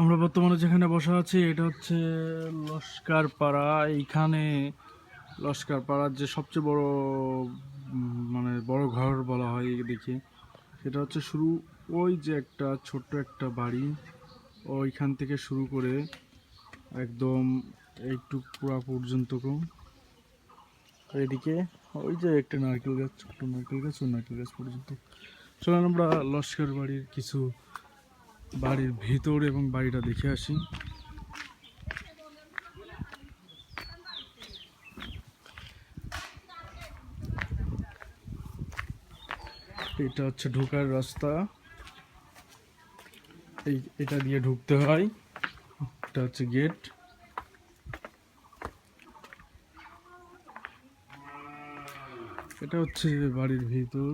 আমরা বর্তমানে যেখানে বসা আছি, এটা হচ্ছে লস্কার পাড়া এইখানে লস্কার পাড়ার যে সবচেয়ে বড় মানে বড় ঘর বলা হয় দেখি সেটা হচ্ছে শুরু ওই যে একটা ছোট্ট একটা বাড়ি। ওইখান থেকে শুরু করে একদম একটু পুরা পর্যন্ত এদিকে ওই যে একটা নারকেল গাছ, ছোট্ট নারকেল গাছ ও নারকেল গাছ পর্যন্ত। চলেন আমরা লস্কর বাড়ির কিছু বাড়ির ভিতর এবং বাড়িটা দেখে আসি। এটা হচ্ছে ঢোকার রাস্তা। এই, এটা দিয়ে ঢুকতে হয়। এটা হচ্ছে গেট। এটা হচ্ছে বাড়ির ভিতর।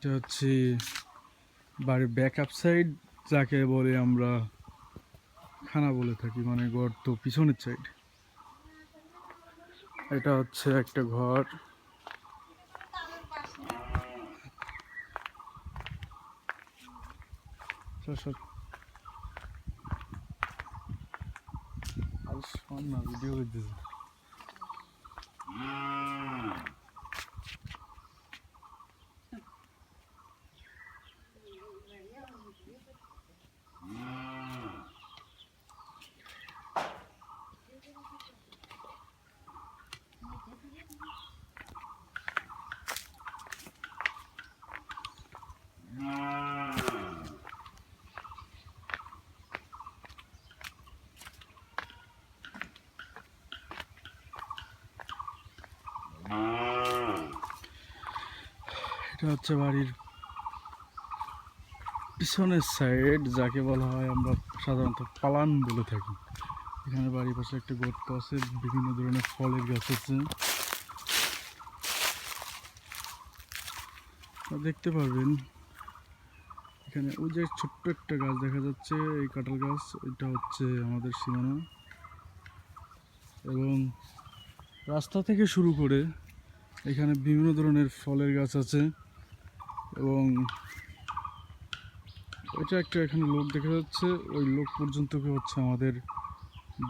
এটা হচ্ছে বাড়ির ব্যাকআপ সাইড যাকে বলে আমরা খানা বলে থাকি মানে গর্ত পিছনের সাইড এটা হচ্ছে একটা ঘর। আরে শোন না ভিডিও এটা হচ্ছে বাড়ির পিছনের সাইড যাকে বলা হয় আমরা সাধারণত পালান বলে থাকি। এখানে বাড়ির পাশে একটা গর্ত আছে, বিভিন্ন ধরনের ফলের গাছ আছে। দেখতে পারবেন, এখানে ওই যে ছোট্ট একটা গাছ দেখা যাচ্ছে, এই কাঁঠাল গাছ, এটা হচ্ছে আমাদের সীমানা। এবং রাস্তা থেকে শুরু করে এখানে বিভিন্ন ধরনের ফলের গাছ আছে। এবং এটা একটা এখানে লোক দেখা যাচ্ছে। ওই লোক পর্যন্ত হচ্ছে আমাদের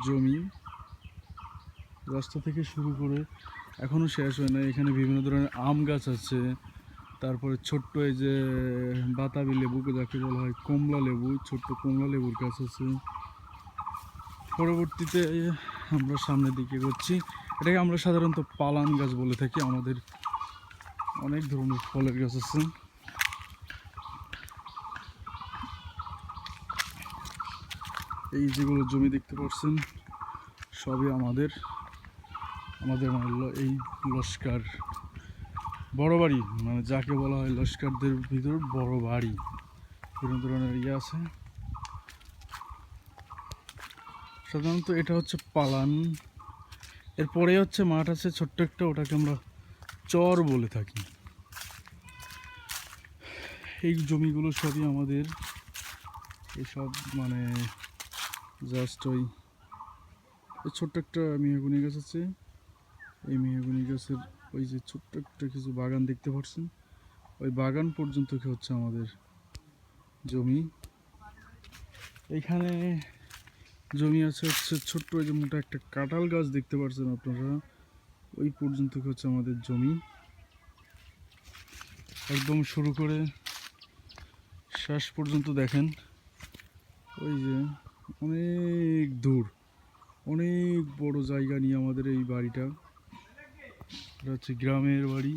জমি? রাস্তা থেকে শুরু করে এখনও শেষ হয় না এখানে বিভিন্ন ধরনের আম গাছ আছে। তারপরে ছোট্ট এই যে বাতাবি লেবুকে যাকে বলা হয় কমলা লেবু, ছোট্ট কমলা লেবুর গাছ আছে। পরবর্তীতে আমরা সামনের দিকে এগোচ্ছি। এটাকে আমরা সাধারণত পালান গাছ বলে থাকি। আমাদের অনেক ধরনের ফলের গাছ আছে। এই যেগুলো জমি দেখতে পাচ্ছেন সবই আমাদের আমাদের মানে এই লস্কার বড় বাড়ি মানে যাকে বলা হয় লস্কারদের ভিতর বড় বাড়ি, বিভিন্ন ধরনের ইয়ে আছে। সাধারণত এটা হচ্ছে পালান, এরপরে হচ্ছে মাঠ আছে ছোট্ট একটা, ওটাকে আমরা চর বলে থাকি। এই জমিগুলো সবই আমাদের, এসব মানে জাস্ট ওই ছোট্ট একটা মেহগুনি গাছ আছে। এই মেহগুনি গাছের ওই যে ছোট্ট একটা কিছু বাগান দেখতে পাচ্ছেন ওই বাগান পর্যন্ত কি হচ্ছে আমাদের জমি? এইখানে জমি আছে হচ্ছে ছোট্ট ওই যে মোটা একটা কাঁঠাল গাছ দেখতে পাচ্ছেন আপনারা? ওই পর্যন্ত কি হচ্ছে আমাদের জমি? একদম শুরু করে শেষ পর্যন্ত দেখেন। ওই যে অনেক দূর, অনেক বড় জায়গা নিয়ে আমাদের এই বাড়িটা। এটা হচ্ছে গ্রামের বাড়ি।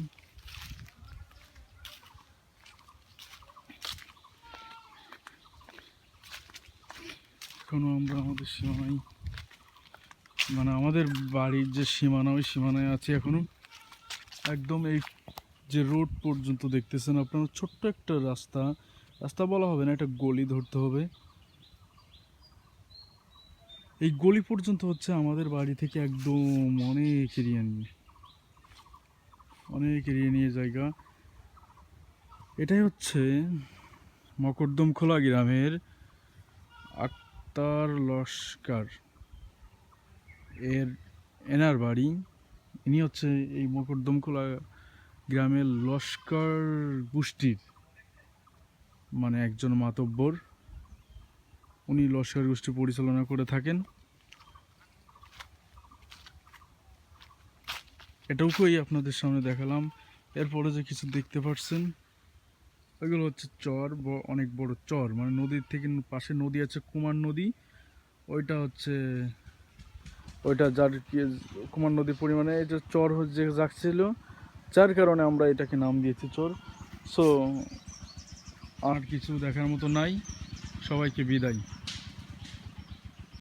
এখনও আমরা আমাদের সীমানায় মানে আমাদের বাড়ির যে সীমানা, ওই সীমানায় আছে এখনও। একদম এই যে রোড পর্যন্ত দেখতেছেন আপনারা, ছোট্ট একটা রাস্তা। রাস্তা বলা হবে না, একটা গলি ধরতে হবে। এই গলি পর্যন্ত হচ্ছে আমাদের বাড়ি থেকে একদম অনেক এরিয়া নিয়ে। অনেক এরিয়া নিয়ে জায়গা। এটাই হচ্ছে মকরদম খোলা গ্রামের আক্তার লস্কার এর এনার বাড়ি। ইনি হচ্ছে এই মকরদমকুলা গ্রামের লস্কর গোষ্ঠীর মানে একজন মাতব্বর। উনি লস্কর গোষ্ঠী পরিচালনা করে থাকেন। এটুকুই আপনাদের সামনে দেখালাম। এরপরে যে কিছু দেখতে পাচ্ছেন ওইগুলো হচ্ছে চর অনেক বড় চর। মানে নদীর থেকে পাশে নদী আছে, কুমার নদী। ওইটা হচ্ছে, ওইটা যার কুমার নদীর পরিমাণে এটা চর হচ্ছে যাচ্ছিল, যার কারণে আমরা এটাকে নাম দিয়েছি চর। সো আর কিছু দেখার মতো নাই। সবাইকে বিদায়